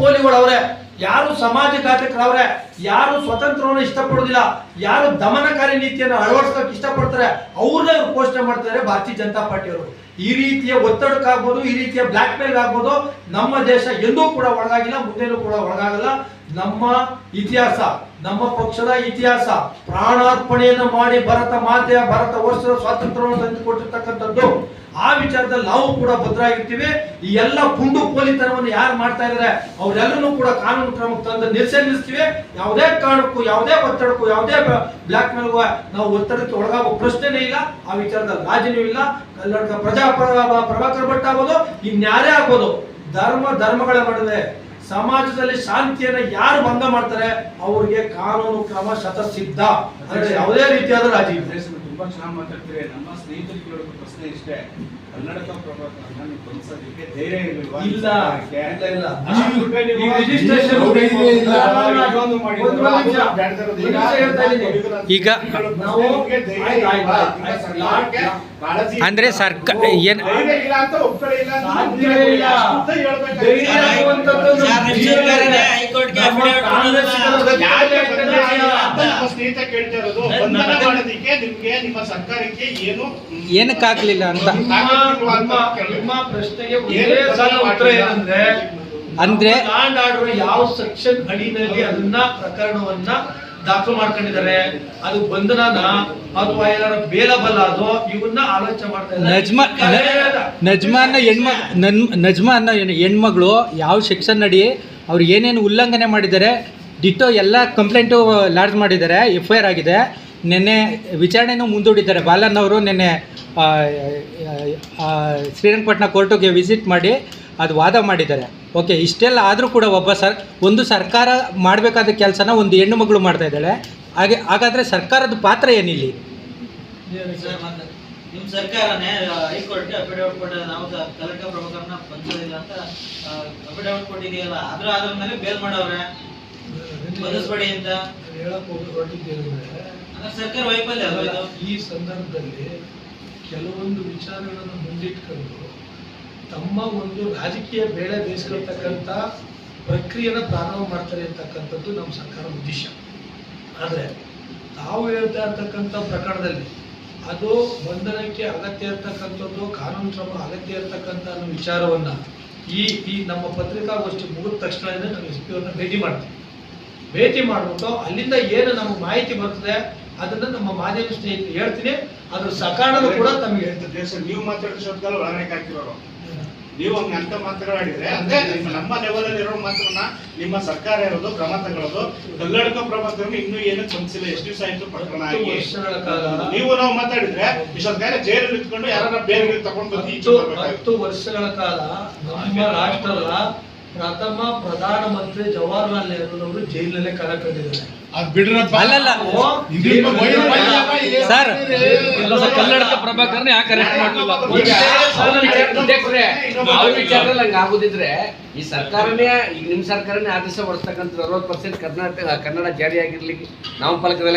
ಪೋಲಿಗಳವ್ರೆ ಯಾರು ಸಮಾಜ ಘಾತಕರವ್ರೆ ಯಾರು ಸ್ವತಂತ್ರವನ್ನು ಇಷ್ಟಪಡೋದಿಲ್ಲ ಯಾರು ದಮನಕಾರಿ ನೀತಿಯನ್ನು ಅಳವಡಿಸೋಕೆ ಇಷ್ಟಪಡ್ತಾರೆ, ಅವ್ರನ್ನ ಇವ್ರು ಪೋಷಣೆ ಮಾಡ್ತಾರೆ ಭಾರತೀಯ ಜನತಾ ಪಾರ್ಟಿಯವರು. ಈ ರೀತಿಯ ಒತ್ತಡಕ್ಕಾಗ್ಬೋದು, ಈ ರೀತಿಯ ಬ್ಲ್ಯಾಕ್ ಮೇಲ್ ಆಗ್ಬೋದು, ನಮ್ಮ ದೇಶ ಎಂದೂ ಕೂಡ ಒಳಗಾಗಿಲ್ಲ, ಮುಂದೆನೂ ಕೂಡ ಒಳಗಾಗಲ್ಲ. ನಮ್ಮ ಇತಿಹಾಸ, ನಮ್ಮ ಪಕ್ಷದ ಇತಿಹಾಸ, ಪ್ರಾಣಾರ್ಪಣೆಯನ್ನು ಮಾಡಿ ಭಾರತ ಮಾತೆಯ ಭರತ ವರ್ಷದ ಸ್ವಾತಂತ್ರ್ಯವನ್ನು ತಂದುಕೊಟ್ಟಿರ್ತಕ್ಕಂಥದ್ದು ಆ ವಿಚಾರದಲ್ಲಿ ನಾವು ಕೂಡ ಭದ್ರಾಗಿರ್ತೀವಿ. ಈ ಎಲ್ಲ ಪುಂಡು ಪೋಲಿತನವನ್ನು ಯಾರು ಮಾಡ್ತಾ ಇದ್ದಾರೆ ಅವರೆಲ್ಲರೂ ಕೂಡ ಕಾನೂನು ಕ್ರಮಕ್ಕೆ ತಂದು ನಿಲ್ಸೇ ಯಾವುದೇ ಕಾರಣಕ್ಕೂ, ಯಾವುದೇ ಒತ್ತಡಕ್ಕೂ, ಯಾವುದೇ ಬ್ಲಾಕ್ ಮೇಲ್ಗೂ ನಾವು ಒತ್ತಡಕ್ಕೆ ಒಳಗಾಗೋ ಪ್ರಶ್ನೆನೇ ಇಲ್ಲ. ಆ ವಿಚಾರದಲ್ಲಿ ರಾಜನೂ ಇಲ್ಲ. ಕರ್ನಾಟಕ ಪ್ರಜಾ ಪ್ರ- ಪ್ರಭಾಕರ್ ಭಟ್ ಆಗೋದು ಇನ್ಯಾರೇ ಆಗ್ಬೋದು. ಧರ್ಮ, ಧರ್ಮಗಳ ನಡುವೆ ಸಮಾಜದಲ್ಲಿ ಶಾಂತಿಯನ್ನ ಯಾರು ಭಂಗ ಮಾಡ್ತಾರೆ? ಅವ್ರಿಗೆ ಕಾನೂನು ಕ್ರಮ ಶತಸಿದ್ಧ. ಯಾವುದೇ ರೀತಿಯಾದ ರಾಜಿ ತುಂಬಾ ಚೆನ್ನಾಗಿ ಮಾತಾಡ್ತೀರಿ. ನಮ್ಮ ಸ್ನೇಹಿತರು ಕೇಳೋದು ಪ್ರಶ್ನೆ ಇಷ್ಟೇ. ಕನ್ನಡಕ ಪ್ರಭಾಕರನ್ನ ನೀವು ಬಂಧಿಸೋದಕ್ಕೆ ಧೈರ್ಯ ಇರಲಿಲ್ವಾ? ಇಲ್ಲ. ಇಲ್ಲ ಅಷ್ಟು ರೂಪಾಯಿ ನೀವು. ಒಂದು ಒಂದು ನಿಮಿಷ. ಹೇಳ್ತಾ ಇದ್ದೀನಿ. ಈಗ ನಾವು ಅಂದ್ರೆ ಸರ್ಕಾರ ಸರ್ಕ- ಏನ್- ಇಲ್ಲ ಅಂತ ಒಪ್ಕೊಳ್ಳಿಲ್ಲ. ಧೈರ್ಯ ನಮ್ಮ ಜೀವನನೇ. ಹೈಕೋರ್ಟ್ಗೆ ನಮ್ಮ affidavit ಕಾಂಗ್ರೆಸ್ಸಿಗರ ಕೊಡೋದಿಲ್ಲ. ಯಾಕೆ ಗತಿಗೆ ಬಂಧನ ಆಗಿಲ್ಲ ಅಂತ ಇಲ್ಲ. ನಮ್ಮ ಸ್ನೇಹಿತ ಕೇಳ್ತಾ ಇರೋದು ಬಂಧನ ಮಾಡೋದಕ್ಕೆ ನಿಮ್ಗೆ ನಿಮ್ಮ ಸರ್ಕಾರಕ್ಕೆ ಏನು ಏನಕ್ಕಾಗ್ಲಿಲ್ಲ ಅಂತ ನಿಮ್ಮ ಪ್ರಶ್ನೆಗೆ ಒಂದೇ ಸಲ ಉತ್ತರ? ಏನಂದ್ರೆ ಅಂದ್ರೆ ಲ್ಯಾಂಡ್ ಆರ್ಡರ್ ಯಾವ ಸೆಕ್ಷನ್ ಅಡಿನಲ್ಲಿ ಅದನ್ನ ಪ್ರಕರಣವನ್ನ ದಾಖಲು ಮಾಡ್ಕೊಂಡಿದ್ದಾರೆ ಅದು ಬಂಧನನ ಅಥವಾ ಏನಾರ ಬೇಲಬಲ್ಲ ಅದು ಇವನ್ನ ಆಲೋಚನೆ ಮಾಡ್ತಾ ಇದ್ದಾರೆ. ನಜ್ಮಾ ನಜ್ಮಾ ಅನ್ನೋ ಹೆಣ್ಮ ನನ್ ನಜ್ಮಾ ಅನ್ನ ಹೆಣ್ಮಗಳು ಯಾವ ಸೆಕ್ಷನ್ ಅಡಿ ಅವ್ರು ಏನೇನು ಉಲ್ಲಂಘನೆ ಮಾಡಿದ್ದಾರೆ ಡಿಟೋ ಎಲ್ಲ ಕಂಪ್ಲೇಂಟು ಲಾಡ್ಜ್ ಮಾಡಿದ್ದಾರೆ ಎಫ್ ಐ ಆರ್ ಆಗಿದೆ. ನಿನ್ನೆ ವಿಚಾರಣೆನೂ ಮುಂದೂಡಿದ್ದಾರೆ. ಬಾಲನ್ ಅವರು ನಿನ್ನೆ ಶ್ರೀರಂಗಪಟ್ಟಣ ಕೋರ್ಟಿಗೆ ವಿಸಿಟ್ ಮಾಡಿ ಅದು ವಾದ ಮಾಡಿದ್ದಾರೆ. ಓಕೆ ಇಷ್ಟೆಲ್ಲ ಆದರೂ ಕೂಡ ಒಬ್ಬ ಸರ್, ಒಂದು ಸರ್ಕಾರ ಮಾಡಬೇಕಾದ ಕೆಲಸನ ಒಂದು ಹೆಣ್ಣು ಮಗಳು ಮಾಡ್ತಾ ಇದ್ದಾಳೆ. ಹಾಗೆ, ಹಾಗಾದರೆ ಸರ್ಕಾರದ ಪಾತ್ರ ಏನಿಲ್ಲಿ? ಸರ್ಕಾರನೇ ಹೈಕೋರ್ಟ್ ಅಫಿಡವಿಟ್ ಕೊಟ್ಟ ನಾವು ಕಲೆಕ್ಟರ್ ಪ್ರಮುಖರನ್ನ ಅಂತ ಅಫಿಡವಿಟ್ ಕೊಟ್ಟಿದೆಯಲ್ಲ ಅದ್ರ ಆದ್ರ ಮೇಲೆ ಬೇಲ್ ಮಾಡವ್ರೆ. ಬಂಧಿಸ್ಬೇಡಿ ಅಂತ ಹೇಳಕ್ ಸರ್ಕಾರ ವೈಫಲ್ಯ ಈ ಸಂದರ್ಭದಲ್ಲಿ ಕೆಲವೊಂದು ವಿಚಾರಗಳನ್ನು ಮುಂದಿಟ್ಕೊಂಡು ತಮ್ಮ ಒಂದು ರಾಜಕೀಯ ಬೇಳೆ ಬೇಯಿಸ್ಕೊಳ್ತಕ್ಕಂಥ ಪ್ರಕ್ರಿಯೆನ ಪ್ರಾರಂಭ ಮಾಡ್ತಾರೆ ಅಂತಕ್ಕಂಥದ್ದು ನಮ್ಮ ಸರ್ಕಾರ ಉದ್ದೇಶ. ಆದರೆ ತಾವು ಹೇಳ್ತಾ ಇರ್ತಕ್ಕಂಥ ಪ್ರಕರಣದಲ್ಲಿ ಅದು ಬಂಧನಕ್ಕೆ ಅಗತ್ಯ ಇರ್ತಕ್ಕಂಥದ್ದು ಕಾನೂನು ಕ್ರಮ ಅಗತ್ಯ ಇರ್ತಕ್ಕಂಥ ಅನ್ನೋ ವಿಚಾರವನ್ನ ಈ ಈ ನಮ್ಮ ಪತ್ರಿಕಾಗೋಷ್ಠಿ ಮುಗಿದ ತಕ್ಷಣವೇ ನಾವು ಎಸ್ ಪಿ ಅವ್ರನ್ನ ಭೇಟಿ ಮಾಡ್ತೀವಿ. ಭೇಟಿ ಮಾಡಿಬಿಟ್ಟು ಅಲ್ಲಿಂದ ಏನು ನಮಗೆ ಮಾಹಿತಿ ಬರ್ತದೆ ಅದನ್ನ ನಮ್ಮ ಮಾಧ್ಯಮ ಸ್ನೇಹಿತರು ಹೇಳ್ತೀನಿ. ಅದ್ರ ಸಕಾರಣನೂ ಕೂಡ ತಮಗೆ ಹೇಳ್ತದೆ ನೀವು ಮಾತಾಡೋ ಶಬ್ದಗಳು ಒಳಗಡೆ ಹಾಕಿರೋರು. ನೀವು ಹಂಗೆ ಅಂತ ಮಾತಾಡಿದ್ರೆ ಅಂದ್ರೆ ನಿಮ್ಮ ನಮ್ಮ ಲೆವೆಲ್ ಅಲ್ಲಿ ಇರೋ ಮಾತನ್ನ ನಿಮ್ಮ ಸರ್ಕಾರ ಇರೋದು ಕ್ರಮ ತಗೊಳ್ಳೋದು ಕಲ್ಲಡ್ಕ ಪ್ರಭಾಕರನ್ ಇನ್ನೂ ಏನು ಸ್ಪಂದಿಸಿಲ್ಲ ಎಷ್ಟು ದಿವಸ ಆಯ್ತು ಪ್ರಕರಣ ಆಗಿ? ನೀವು ನಾವು ಮಾತಾಡಿದ್ರೆ ಇಷ್ಟೊಂದು ಜೈಲಲ್ಲಿ ಇಟ್ಕೊಂಡು ಯಾರನ್ನ ಬೇರೆ ತಗೊಂಡು. ಹತ್ತು ವರ್ಷಗಳ ಕಾಲ ನಮ್ಮ ರಾಷ್ಟ್ರದ ಪ್ರಥಮ ಪ್ರಧಾನಮಂತ್ರಿ ಜವಾಹರ್ಲಾಲ್ ನೆಹರೂರವರು ಜೈಲಿನಲ್ಲೇ ಕಲ ಕಂಡಿದ್ದಾರೆ ಅದ್ ಬಿಡ್ರಪ್ಪ. ಅಲ್ಲಲ್ಲ. ಸರ್. ಸರ್, ಪ್ರಭಾಕರ್ನ ಯಾಕೆ ಅರೆಸ್ಟ್ ಮಾಡಲಿಲ್ಲ? ಅಧ್ಯಕ್ಷರೇ ಅವ್ರ ವಿಚಾರದಲ್ಲಿ ಹಂಗ ಆಗುದಿದ್ರೆ ಈ ಸರ್ಕಾರನೇ ಈಗ ನಿಮ್ ಸರ್ಕಾರನೇ ಆದೇಶ ಹೊರಸ್ತಕ್ಕಂಥ ಅರವತ್ತು ಪರ್ಸೆಂಟ್ ಕರ್ನಾಟಕ ಕನ್ನಡ ಜಾರಿಯಾಗಿರ್ಲಿಕ್ಕೆ ನಾಮಫಲಕದೆಲ್ಲ